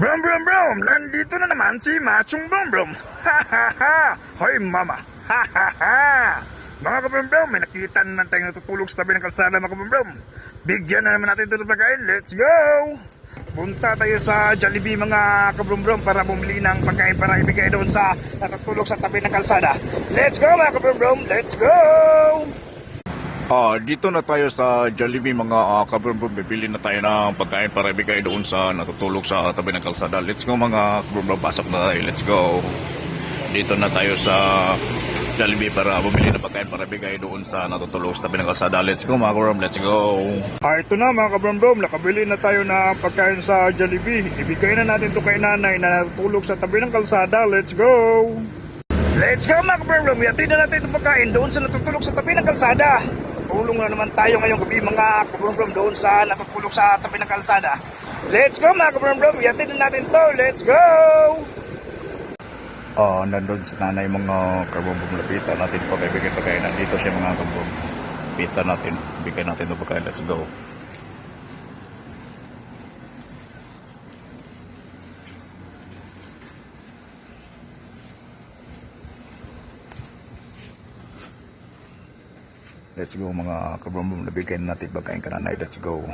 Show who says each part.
Speaker 1: Brum brum brum! Nandito na naman si Machong Brum Brum! Ha ha ha! Hoy mama! Ha ha ha! Mga kabrum brum, may nakita na tayong natutulog sa tabi ng kalsada mga kabrum brum. Bigyan na naman natin ito ng pagkain. Let's go! Punta tayo sa Jollibee mga kabrum brum para bumili ng pagkain para ibigay doon sa natutulog sa tabi ng kalsada. Let's go mga kabrum brum! Let's go!
Speaker 2: Ah, dito na tayo sa Jollibee mga uh, kabrumbrum. Bibili na tayo ng pagkain para ibigay doon sa natutulog sa tabi ng kalsada. Let's go mga kabrumbrum. Pasok na tayo. Let's go. Dito na tayo sa Jollibee para bumili ng pagkain para ibigay doon sa natutulog sa tabi ng kalsada. Let's go mga kabrumbrum. Let's go.
Speaker 1: Ah, ito na mga kabrom-brom, nakabili na tayo na pagkain sa Jollibee. Ibigay na natin to kay nanay na natutulog sa tabi ng kalsada. Let's go! Let's go mga kabrom-brom, yatid na natin itong pagkain doon sa natutulog sa tabi ng kalsada. Tulong na naman tayo ngayong gabi mga kabrom-brom doon sa natutulog sa tabi ng kalsada. Let's go mga kabrom-brom, yatid na natin to. Let's go!
Speaker 2: Ah, nandun si nanay mga kabrumbrum. Lapitan natin pag ibigay pagkain. Nandito siya mga kabrumbrum. Lapitan natin. Bigyan natin ng pagkain. Let's go. Let's go mga kabrumbrum. Nabigyan natin pagkain ka nanay. Let's go.